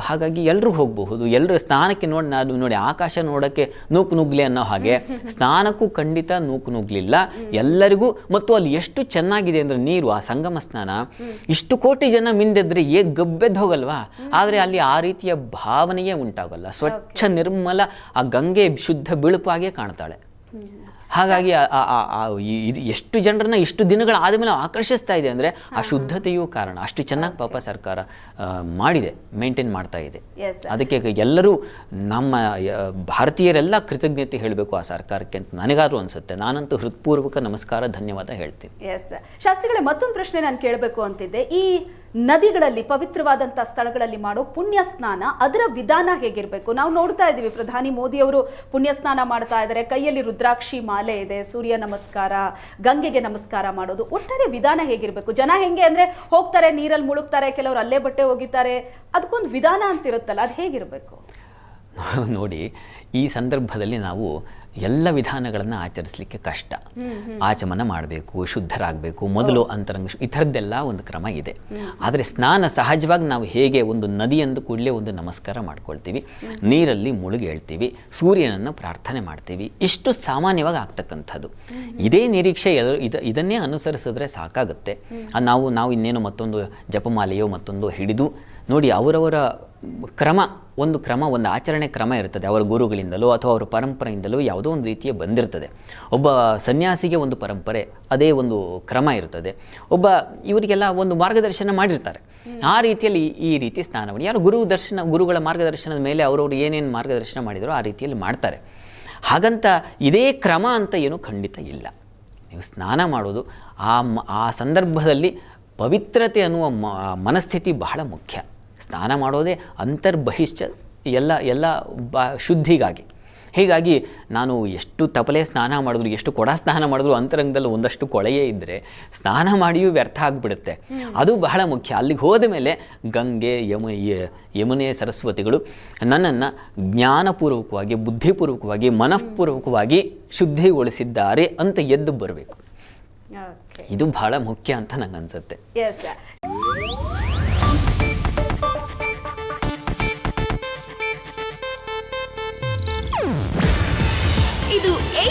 ಹಾಗಾಗಿ ಎಲ್ಲರೂ ಹೋಗಬಹುದು. ಎಲ್ಲರೂ ಸ್ನಾನಕ್ಕೆ ನೋಡಿ ನಾನು ನೋಡಿ ಆಕಾಶ ನೋಡೋಕ್ಕೆ ನೂಕು ನುಗ್ಲಿ ಅನ್ನೋ ಹಾಗೆ. ಸ್ನಾನಕ್ಕೂ ಖಂಡಿತ ನೂಕು ನುಗ್ಲಿಲ್ಲ. ಎಲ್ಲರಿಗೂ ಮತ್ತು ಅಲ್ಲಿ ಎಷ್ಟು ಚೆನ್ನಾಗಿದೆ ಅಂದ್ರೆ ನೀರು ಆ ಸಂಗಮ ಸ್ನಾನ. ಇಷ್ಟು ಕೋಟಿ ಜನ ಮಿಂದೆದ್ರೆ ಏ ಗಬ್ಬೆದ್ದು ಹೋಗಲ್ವಾ? ಆದರೆ ಅಲ್ಲಿ ಆ ರೀತಿಯ ಭಾವನೆಯೇ ಉಂಟಾಗಲ್ಲ. ಸ್ವಚ್ಛ ನಿರ್ಮಲ ಆ ಗಂಗೆ ಶುದ್ಧ ಬಿಳುಪಾಗೆ ಕಾಣ್ತಾಳೆ. ಹಾಗಾಗಿ ಎಷ್ಟು ಜನರನ್ನ ಇಷ್ಟು ದಿನಗಳ ಆದಮೇಲೆ ಆಕರ್ಷಿಸ್ತಾ ಇದೆ ಅಂದರೆ ಆ ಶುದ್ಧತೆಯೂ ಕಾರಣ. ಅಷ್ಟು ಚೆನ್ನಾಗಿ ಪಾಪ ಸರ್ಕಾರ ಮಾಡಿದೆ ಮೇಂಟೈನ್ ಮಾಡ್ತಾ ಇದೆ. ಅದಕ್ಕೆ ಎಲ್ಲರೂ ನಮ್ಮ ಭಾರತೀಯರೆಲ್ಲ ಕೃತಜ್ಞತೆ ಹೇಳಬೇಕು ಆ ಸರ್ಕಾರಕ್ಕೆ ಅಂತ ನನಗಾದ್ರೂ ಅನಿಸುತ್ತೆ. ನಾನಂತೂ ಹೃತ್ಪೂರ್ವಕ ನಮಸ್ಕಾರ ಧನ್ಯವಾದ ಹೇಳ್ತೀನಿ. ಎಸ್ ಶಾಸ್ತ್ರಿಗಳೇ ಮತ್ತೊಂದು ಪ್ರಶ್ನೆ ನಾನು ಕೇಳಬೇಕು ಅಂತಿದ್ದೆ. ಈ ನದಿಗಳಲ್ಲಿ ಪವಿತ್ರವಾದಂಥ ಸ್ಥಳಗಳಲ್ಲಿ ಮಾಡೋ ಪುಣ್ಯ ಸ್ನಾನ, ಅದರ ವಿಧಾನ ಹೇಗಿರಬೇಕು? ನಾವು ನೋಡ್ತಾ ಇದ್ದೀವಿ, ಪ್ರಧಾನಿ ಮೋದಿ ಅವರು ಪುಣ್ಯ ಸ್ನಾನ ಮಾಡ್ತಾ ಇದ್ದಾರೆ. ಕೈಯಲ್ಲಿ ರುದ್ರಾಕ್ಷಿ ಮಾಲೆ ಇದೆ, ಸೂರ್ಯ ನಮಸ್ಕಾರ, ಗಂಗೆಗೆ ನಮಸ್ಕಾರ ಮಾಡೋದು. ಒಟ್ಟಾರೆ ವಿಧಾನ ಹೇಗಿರಬೇಕು? ಜನ ಹೆಂಗೆ ಅಂದ್ರೆ ಹೋಗ್ತಾರೆ, ನೀರಲ್ಲಿ ಮುಳುಗ್ತಾರೆ, ಕೆಲವರು ಅಲ್ಲೇ ಬಟ್ಟೆ ಒಗಿತಾರೆ. ಅದಕ್ಕೊಂದು ವಿಧಾನ ಅಂತಿರುತ್ತಲ್ಲ, ಅದು ಹೇಗಿರಬೇಕು? ನೋಡಿ ಈ ಸಂದರ್ಭದಲ್ಲಿ ನಾವು ಎಲ್ಲ ವಿಧಾನಗಳನ್ನು ಆಚರಿಸಲಿಕ್ಕೆ ಕಷ್ಟ. ಆಚಮನ ಮಾಡಬೇಕು ಶುದ್ಧರಾಗಬೇಕು ಮೊದಲು ಅಂತರಂಗ ಈ ಥರದ್ದೆಲ್ಲ ಒಂದು ಕ್ರಮ ಇದೆ. ಆದರೆ ಸ್ನಾನ ಸಹಜವಾಗಿ ನಾವು ಹೇಗೆ ಒಂದು ನದಿ ಎಂದು ಕೂಡಲೇ ಒಂದು ನಮಸ್ಕಾರ ಮಾಡ್ಕೊಳ್ತೀವಿ. ನೀರಲ್ಲಿ ಮುಳುಗಿ ಹೇಳ್ತೀವಿ ಸೂರ್ಯನನ್ನು ಪ್ರಾರ್ಥನೆ ಮಾಡ್ತೀವಿ. ಇಷ್ಟು ಸಾಮಾನ್ಯವಾಗಿ ಆಗ್ತಕ್ಕಂಥದ್ದು. ಇದೇ ನಿರೀಕ್ಷೆ ಇದನ್ನೇ ಅನುಸರಿಸಿದ್ರೆ ಸಾಕಾಗುತ್ತೆ. ನಾವು ನಾವು ಇನ್ನೇನು ಮತ್ತೊಂದು ಜಪಮಾಲೆಯೋ ಮತ್ತೊಂದು ಹಿಡಿದು ನೋಡಿ, ಅವರವರ ಕ್ರಮ, ಒಂದು ಕ್ರಮ, ಒಂದು ಆಚರಣೆ ಕ್ರಮ ಇರ್ತದೆ. ಅವರ ಗುರುಗಳಿಂದಲೋ ಅಥವಾ ಅವರ ಪರಂಪರೆಯಿಂದಲೋ ಯಾವುದೋ ಒಂದು ರೀತಿಯ ಬಂದಿರ್ತದೆ. ಒಬ್ಬ ಸನ್ಯಾಸಿಗೆ ಒಂದು ಪರಂಪರೆ, ಅದೇ ಒಂದು ಕ್ರಮ ಇರ್ತದೆ. ಒಬ್ಬ ಇವರಿಗೆಲ್ಲ ಒಂದು ಮಾರ್ಗದರ್ಶನ ಮಾಡಿರ್ತಾರೆ. ಆ ರೀತಿಯಲ್ಲಿ ಈ- ರೀತಿ ಸ್ನಾನ ಮಾಡಿ ಯಾರು ಗುರು ದರ್ಶನ, ಗುರುಗಳ ಮಾರ್ಗದರ್ಶನದ ಮೇಲೆ ಅವರವರು ಏನೇನು ಮಾರ್ಗದರ್ಶನ ಮಾಡಿದರೋ ಆ ರೀತಿಯಲ್ಲಿ ಮಾಡ್ತಾರೆ. ಹಾಗಂತ ಇದೇ ಕ್ರಮ ಅಂತ ಏನೂ ಖಂಡಿತ ಇಲ್ಲ. ನೀವು ಸ್ನಾನ ಮಾಡೋದು, ಆ ಆ ಸಂದರ್ಭದಲ್ಲಿ ಪವಿತ್ರತೆ ಅನ್ನುವ ಮನಸ್ಥಿತಿ ಬಹಳ ಮುಖ್ಯ. ಸ್ನಾನ ಮಾಡೋದೇ ಅಂತರ್ಬಹಿಶ್ಚ ಎಲ್ಲ ಎಲ್ಲ ಬ ಶುದ್ಧಿಗಾಗಿ. ಹೀಗಾಗಿ ನಾನು ಎಷ್ಟು ತಪಲೆ ಸ್ನಾನ ಮಾಡಿದ್ರು ಎಷ್ಟು ಕೊಡ ಸ್ನಾನ ಮಾಡಿದ್ರು ಅಂತರಂಗದಲ್ಲಿ ಒಂದಷ್ಟು ಕೊಳೆಯೇ ಇದ್ದರೆ ಸ್ನಾನ ಮಾಡಿಯೂ ವ್ಯರ್ಥ ಆಗಿಬಿಡುತ್ತೆ. ಅದು ಬಹಳ ಮುಖ್ಯ. ಅಲ್ಲಿಗೆ ಹೋದ ಮೇಲೆ ಗಂಗೆ ಯಮ ಯಮುನೆ ಸರಸ್ವತಿಗಳು ನನ್ನನ್ನು ಜ್ಞಾನಪೂರ್ವಕವಾಗಿ ಬುದ್ಧಿಪೂರ್ವಕವಾಗಿ ಮನಃಪೂರ್ವಕವಾಗಿ ಶುದ್ಧಿಗೊಳಿಸಿದ್ದಾರೆ ಅಂತ ಎದ್ದು ಬರಬೇಕು. ಇದು ಬಹಳ ಮುಖ್ಯ ಅಂತ ನಂಗೆ ಅನ್ಸುತ್ತೆ